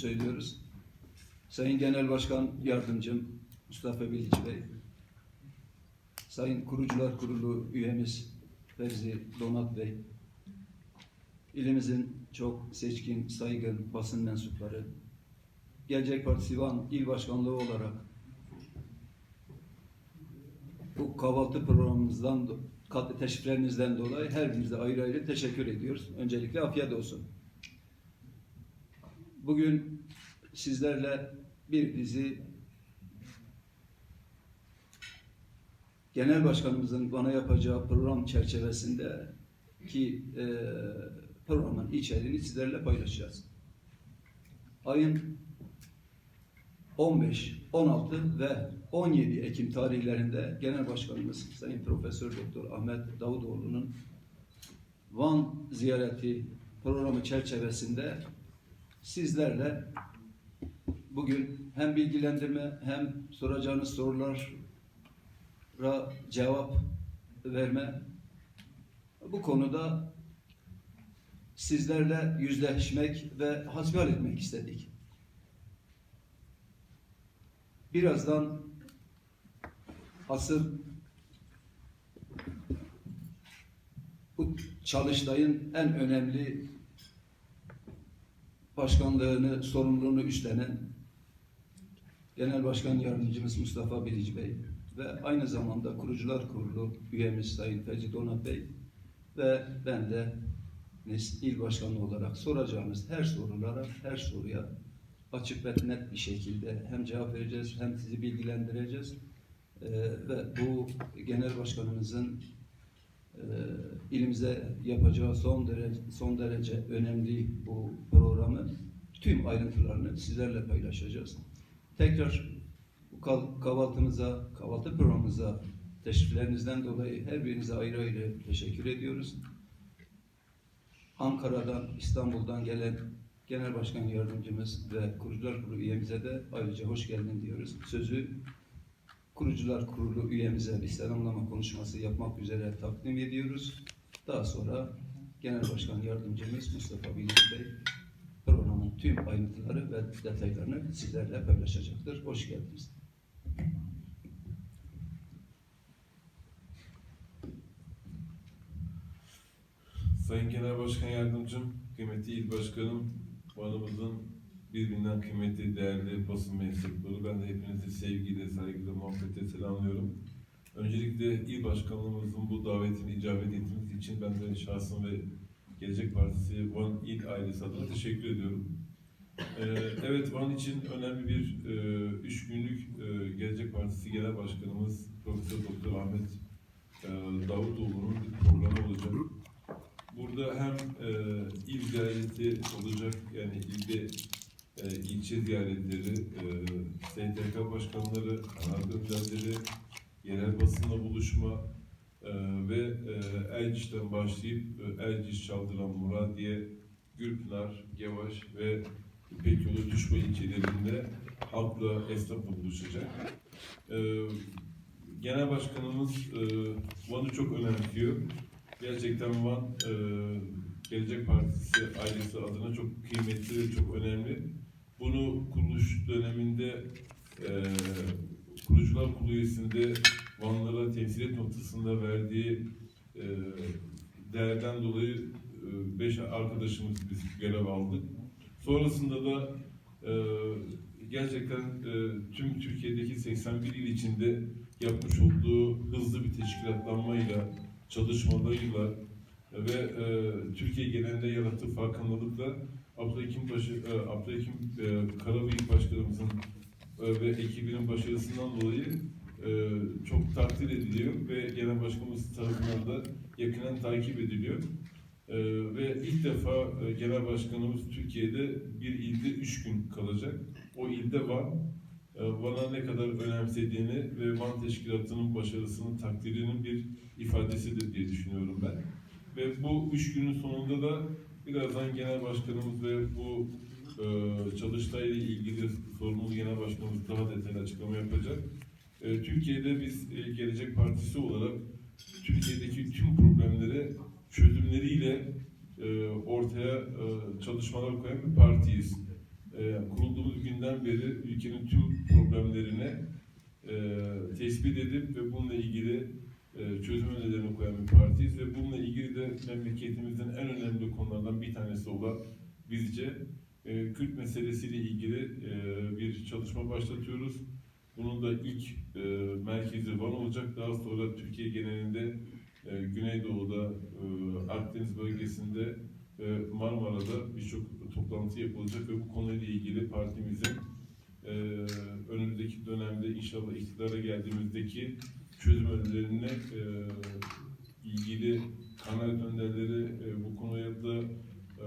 söylüyoruz. Sayın Genel Başkan Yardımcım Mustafa Bilici Bey, Sayın Kurucular Kurulu üyemiz Fevzi Donat Bey, ilimizin çok seçkin, saygın basın mensupları, Gelecek Partisi Van İl Başkanlığı olarak bu kahvaltı programımızdan teşriflerinizden dolayı her birinize ayrı ayrı teşekkür ediyoruz. Öncelikle afiyet olsun. Bugün sizlerle bir dizi Genel Başkanımızın bana yapacağı program çerçevesinde ki e, programın içeriğini sizlerle paylaşacağız. Ayın 15, 16 ve 17 Ekim tarihlerinde Genel Başkanımız Sayın Profesör Doktor Ahmet Davutoğlu'nun Van ziyareti programı çerçevesinde sizlerle bugün hem bilgilendirme hem soracağınız sorulara cevap verme bu konuda sizlerle yüzleşmek ve hasbihal etmek istedik. Birazdan asıl bu çalıştayın en önemli başkanlığını, sorumluluğunu üstlenen Genel Başkan Yardımcımız Mustafa Bilici Bey ve aynı zamanda Kurucular Kurulu üyemiz Sayın Fecid Onat Bey ve ben de il başkanı olarak soracağınız her sorulara, her soruya açık ve net bir şekilde hem cevap vereceğiz hem sizi bilgilendireceğiz. Ee, ve bu genel başkanımızın ilimize yapacağı son derece son derece önemli bu programı tüm ayrıntılarını sizlerle paylaşacağız. Tekrar bu kah- kahvaltımıza, kahvaltı programımıza teşriflerinizden dolayı her birinize ayrı ayrı teşekkür ediyoruz. Ankara'dan, İstanbul'dan gelen Genel Başkan Yardımcımız ve Kurucular Kurulu üyemize de ayrıca hoş geldin diyoruz. Sözü Kurucular Kurulu üyemize bir selamlama konuşması yapmak üzere takdim ediyoruz. Daha sonra Genel Başkan Yardımcımız Mustafa Bilgi Bey programın tüm ayrıntıları ve detaylarını sizlerle paylaşacaktır. Hoş geldiniz. Sayın Genel Başkan Yardımcım, kıymetli İl Başkanım, Van'ımızın birbirinden kıymetli, değerli basın mensupları. Ben de hepinizi sevgiyle, saygıyla, muhabbetle selamlıyorum. Öncelikle İl Başkanlığımızın bu davetini icabet ettiğiniz için ben de şahsım ve Gelecek Partisi Van İl ailesi adına teşekkür ediyorum. Ee, evet, Van için önemli bir e, üç günlük e, Gelecek Partisi Genel Başkanımız Profesör Doktor Ahmet e, Davutoğlu'nun bir programı olacak. Burada hem e, il ziyareti olacak, yani ilde e, ilçe ziyaretleri, e, STK başkanları, kanal gönderleri, yerel basınla buluşma e, ve e, Elçiş'ten başlayıp e, Elçiş, Çaldıran, Muradiye, Gürpınar, Gevaş ve İpekyolu Düşme ilçelerinde halkla, esnafla buluşacak. E, Genel Başkanımız e, Van'ı çok önemsiyor. Gerçekten Van e, Gelecek Partisi ailesi adına çok kıymetli ve çok önemli. Döneminde e, kurucular kurulu üyesinde Vanlara temsilet noktasında verdiği e, değerden dolayı e, beş arkadaşımız biz görev aldık. Sonrasında da e, gerçekten e, tüm Türkiye'deki 81 il içinde yapmış olduğu hızlı bir teşkilatlanmayla çalışmalarıyla ve e, Türkiye genelinde yarattığı farkındalıkla Abdülhakim, Başı, e, Abdülhakim e, Karabıyık Başkanımızın e, ve ekibinin başarısından dolayı çok takdir ediliyor ve Genel Başkanımız tarafından da yakından takip ediliyor. Ve ilk defa Genel Başkanımız Türkiye'de bir ilde üç gün kalacak. O ilde Van, Van'a ne kadar önemsediğini ve Van Teşkilatı'nın başarısının takdirinin bir ifadesidir diye düşünüyorum ben. Ve bu üç günün sonunda da birazdan Genel Başkanımız ve bu e, çalıştayla ilgili sorumlu Genel Başkanımız daha detaylı açıklama yapacak. E, Türkiye'de biz e, Gelecek Partisi olarak Türkiye'deki tüm problemlere çözümleriyle e, ortaya e, çalışmalar koyan bir partiyiz. E, günden beri ülkenin tüm problemlerine e, tespit edip ve bununla ilgili çözüm önerilerini koyan bir partiyiz ve bununla ilgili de memleketimizin en önemli konulardan bir tanesi olan bizce e, Kürt meselesiyle ilgili e, bir çalışma başlatıyoruz. Bunun da ilk e, merkezi Van olacak. Daha sonra Türkiye genelinde e, Güneydoğu'da, e, Akdeniz bölgesinde Marmara'da birçok toplantı yapılacak ve bu konuyla ilgili partimizin e, önümüzdeki dönemde inşallah iktidara geldiğimizdeki çözüm önerilerine e, ilgili kanaat önderleri e, bu konuya da e,